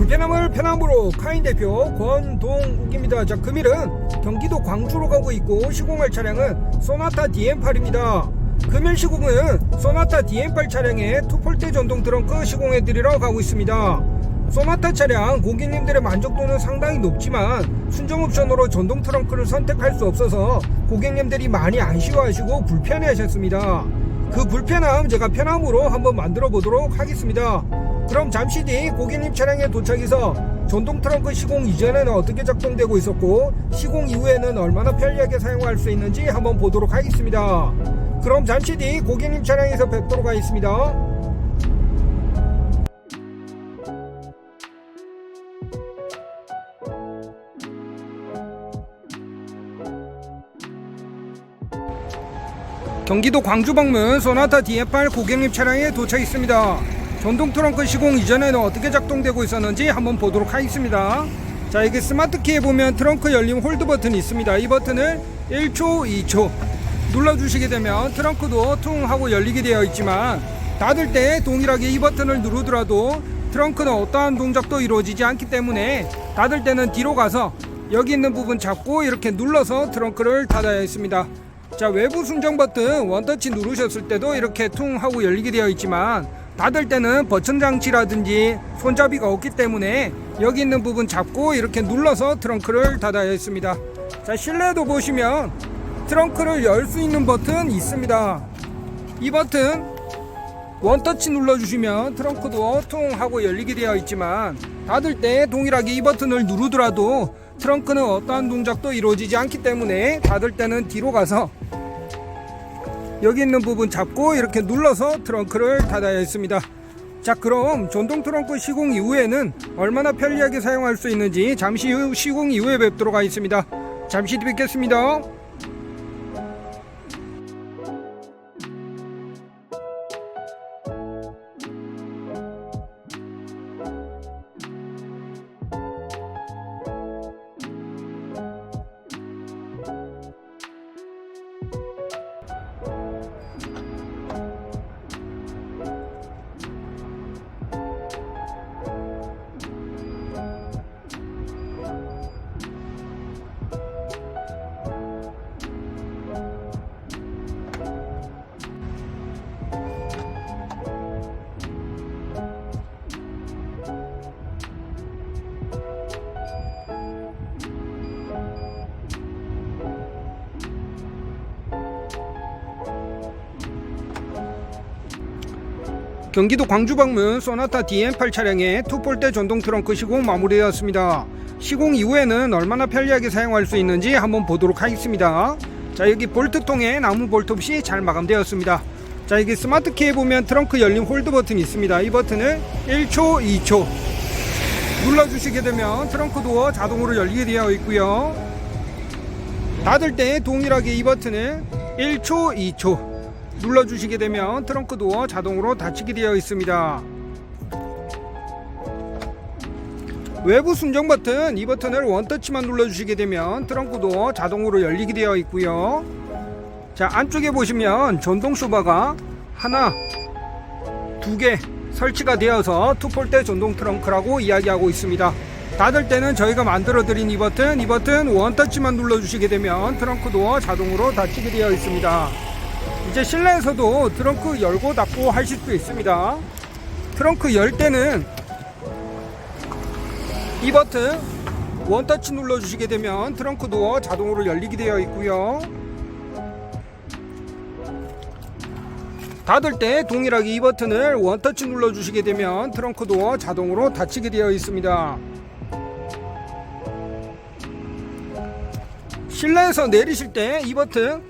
불편함을 편함으로 카인 대표 권동욱입니다. 자, 금일은 경기도 광주로 가고 있고 시공할 차량은 소나타 DM8입니다. 금일 시공은 소나타 DM8 차량의 투폴대 전동 트렁크 시공해드리러 가고 있습니다. 소나타 차량 고객님들의 만족도는 상당히 높지만 순정 옵션으로 전동 트렁크를 선택할 수 없어서 고객님들이 많이 아쉬워하시고 불편해 하셨습니다. 그 불편함 제가 편함으로 한번 만들어 보도록 하겠습니다. 그럼 잠시 뒤 고객님 차량에 도착해서 전동 트렁크 시공 이전에는 어떻게 작동되고 있었고 시공 이후에는 얼마나 편리하게 사용할 수 있는지 한번 보도록 하겠습니다. 그럼 잠시 뒤 고객님 차량에서 뵙도록 하겠습니다. 경기도 광주 방문 소나타 DM8 고객님 차량에 도착했습니다. 전동 트렁크 시공 이전에는 어떻게 작동되고 있었는지 한번 보도록 하겠습니다. 자, 이게 스마트 키에 보면 트렁크 열림 홀드 버튼이 있습니다. 이 버튼을 1초, 2초 눌러주시게 되면 트렁크도 퉁 하고 열리게 되어 있지만 닫을 때 동일하게 이 버튼을 누르더라도 트렁크는 어떠한 동작도 이루어지지 않기 때문에 닫을 때는 뒤로 가서 여기 있는 부분 잡고 이렇게 눌러서 트렁크를 닫아야 했습니다. 자 외부 순정 버튼 원터치 누르셨을 때도 이렇게 퉁 하고 열리게 되어 있지만 닫을 때는 버튼 장치라든지 손잡이가 없기 때문에 여기 있는 부분 잡고 이렇게 눌러서 트렁크를 닫아야 했습니다. 자 실내도 보시면 트렁크를 열 수 있는 버튼 있습니다. 이 버튼 원터치 눌러주시면 트렁크도 퉁 하고 열리게 되어 있지만 닫을 때 동일하게 이 버튼을 누르더라도 트렁크는 어떠한 동작도 이루어지지 않기 때문에 닫을 때는 뒤로 가서 여기 있는 부분 잡고 이렇게 눌러서 트렁크를 닫아야 했습니다. 자 그럼 전동 트렁크 시공 이후에는 얼마나 편리하게 사용할 수 있는지 잠시 후 시공 이후에 뵙도록 하겠습니다. 잠시 뒤 뵙겠습니다 경기도 광주 방문 소나타 DM8 차량의 투폴대 전동 트렁크 시공 마무리되었습니다. 시공 이후에는 얼마나 편리하게 사용할 수 있는지 한번 보도록 하겠습니다. 자 여기 볼트통에 나무 볼트 없이 잘 마감되었습니다. 자 여기 스마트 키에 보면 트렁크 열림 홀드 버튼이 있습니다. 이 버튼을 1초, 2초 눌러주시게 되면 트렁크 도어 자동으로 열리게 되어 있고요. 닫을 때 동일하게 이 버튼을 1초, 2초 눌러주시게 되면 트렁크 도어 자동으로 닫히게 되어 있습니다. 외부 순정 버튼 이 버튼을 원터치만 눌러주시게 되면 트렁크 도어 자동으로 열리게 되어 있고요. 자 안쪽에 보시면 전동 쇼바가 하나, 두 개 설치가 되어서 투폴대 전동 트렁크라고 이야기하고 있습니다. 닫을 때는 저희가 만들어 드린 이 버튼, 이 버튼 원터치만 눌러주시게 되면 트렁크 도어 자동으로 닫히게 되어 있습니다. 이제 실내에서도 트렁크 열고 닫고 하실 수 있습니다. 트렁크 열 때는 이 버튼 원터치 눌러주시게 되면 트렁크 도어 자동으로 열리게 되어 있고요. 닫을 때 동일하게 이 버튼을 원터치 눌러주시게 되면 트렁크 도어 자동으로 닫히게 되어 있습니다. 실내에서 내리실 때 이 버튼